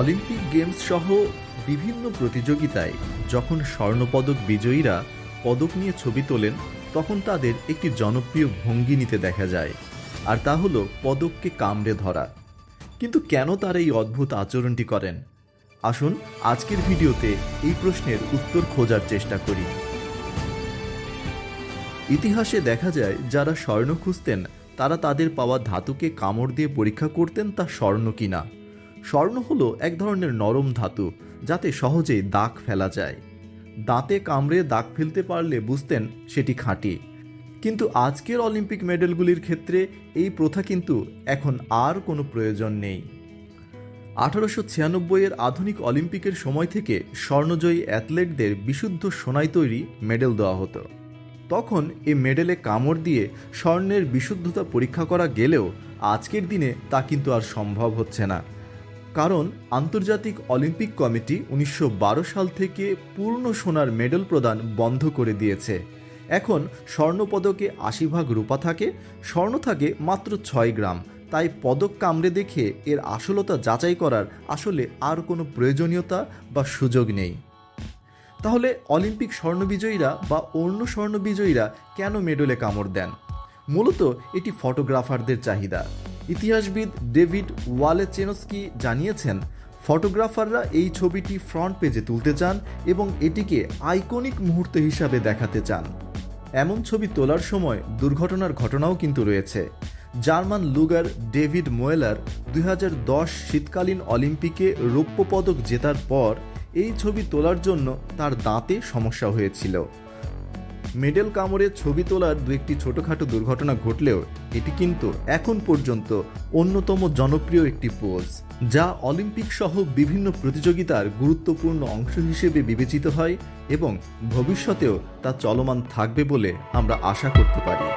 Olympic games সহ বিভিন্ন প্রতিযোগিতায় যখন স্বর্ণপদক বিজয়ীরা পদক নিয়ে ছবি তোলেন, তখন তাদের একটি জনপ্রিয় ভঙ্গি নিতে দেখা যায়, আর তা হলো পদককে কামড়ে ধরা। কিন্তু কেন তার এই অদ্ভুত আচরণটি করেন? আসুন আজকের ভিডিওতে এই প্রশ্নের উত্তর খোঁজার চেষ্টা করি। ইতিহাসে দেখা যায়, যারা স্বর্ণ খুঁজতেন, তারা তাদের পাওয়া ধাতুকে কামড় দিয়ে পরীক্ষা করতেন তা স্বর্ণ কিনা। স্বর্ণ হলো এক ধরনের নরম ধাতু, যাতে সহজেই দাগ ফেলা যায়। দাঁতে কামড়ে দাগ ফেলতে পারলে বুঝতেন সেটি খাঁটি। কিন্তু আজকের অলিম্পিক মেডেলগুলির ক্ষেত্রে এই প্রথা কিন্তু এখন আর কোনো প্রয়োজন নেই। আঠারোশো ছিয়ানব্বইয়ের আধুনিক অলিম্পিকের সময় থেকে স্বর্ণজয়ী অ্যাথলেটদের বিশুদ্ধ সোনায় তৈরি মেডেল দেওয়া হতো। তখন এ মেডেলে কামড় দিয়ে স্বর্ণের বিশুদ্ধতা পরীক্ষা করা গেলেও আজকের দিনে তা কিন্তু আর সম্ভব হচ্ছে না। কারণ আন্তর্জাতিক অলিম্পিক কমিটি উনিশশো বারো সাল থেকে পূর্ণ সোনার মেডেল প্রদান বন্ধ করে দিয়েছে। এখন স্বর্ণপদকে আশি ভাগ রূপা থাকে, স্বর্ণ থাকে মাত্র ছয় গ্রাম। তাই পদক কামড়ে দেখে এর আসলতা যাচাই করার আসলে আর কোনো প্রয়োজনীয়তা বা সুযোগ নেই। তাহলে অলিম্পিক স্বর্ণবিজয়ীরা বা অন্য স্বর্ণবিজয়ীরা কেন মেডেলে কামড় দেন? মূলত এটি ফটোগ্রাফারদের চাহিদা। ইতিহাসবিদ ডেভিড ওয়ালেচেনস্কি জানিয়েছেন, ফটোগ্রাফাররা এই ছবিটি ফ্রন্ট পেজে তুলতে চান এবং এটিকে আইকনিক মুহূর্ত হিসাবে দেখাতে চান। এমন ছবি তোলার সময় দুর্ঘটনার ঘটনাও কিন্তু রয়েছে। জার্মান লুগার ডেভিড মোয়েলার দুই হাজার দশ শীতকালীন অলিম্পিকে রৌপ্য পদক জেতার পর এই ছবি তোলার জন্য তার দাঁতে সমস্যা হয়েছিল। মেডেল কামড়ে ছবি তোলার দু একটি ছোটোখাটো দুর্ঘটনা ঘটলেও এটি কিন্তু এখন পর্যন্ত অন্যতম জনপ্রিয় একটি পোজ, যা অলিম্পিক সহ বিভিন্ন প্রতিযোগিতার গুরুত্বপূর্ণ অংশ হিসেবে বিবেচিত হয় এবং ভবিষ্যতেও তা চলমান থাকবে বলে আমরা আশা করতে পারি।